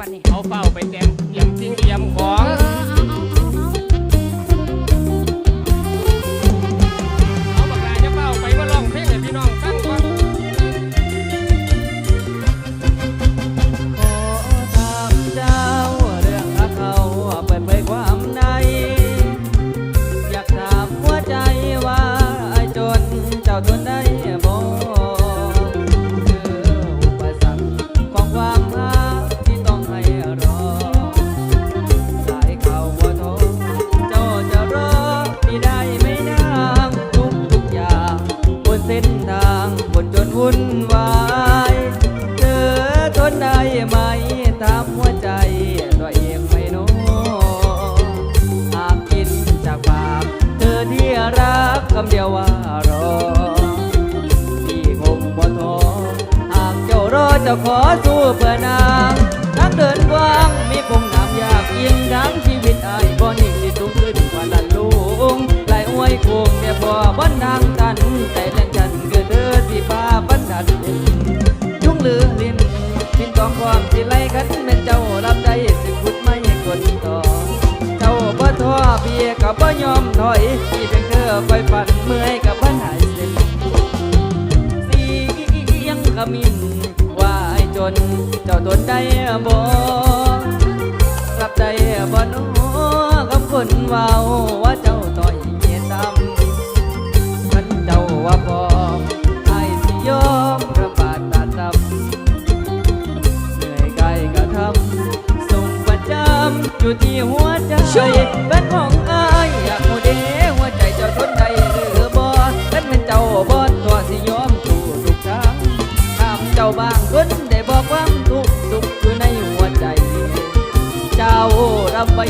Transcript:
วันนี้ เอาเฝ้าไปเต็มเตียงเตรียม อที่รักคำเดียวว่ารอที่คงบ่ท้อหากเจ้ารอเจ้าขอสู้เพื่อนางทางเดินกว้างมีคงน้ำยากยิ่งทั้งชีวิตอายบ่นิ่งที่สูงขึ้นกว่านั้นลุงไหลอวยคงแต่พอบ้านนางตันแต่แรงฉันคือเธอที่ฟ้าบันดันยุ่งลือลิ้นพินกองความที่ไล่กันเป็นเจ้ารับได้สิพุดไม่กดต่อเจ้าบ่ท้อเพียกับบ่ยอ น เจ้าตนได้บ่รับได้บ่นอกับคนเว้าว่าเจ้าต่อยเมียดำมันเจ้าว่าพอไอ้สิยอมระบาดตาดำเหนื่อยกายกระทำส่งประจำอยู่ที่หัว คนได้บอกความทุกข์สุขอยู่ในหัวใจ เจ้ารับไป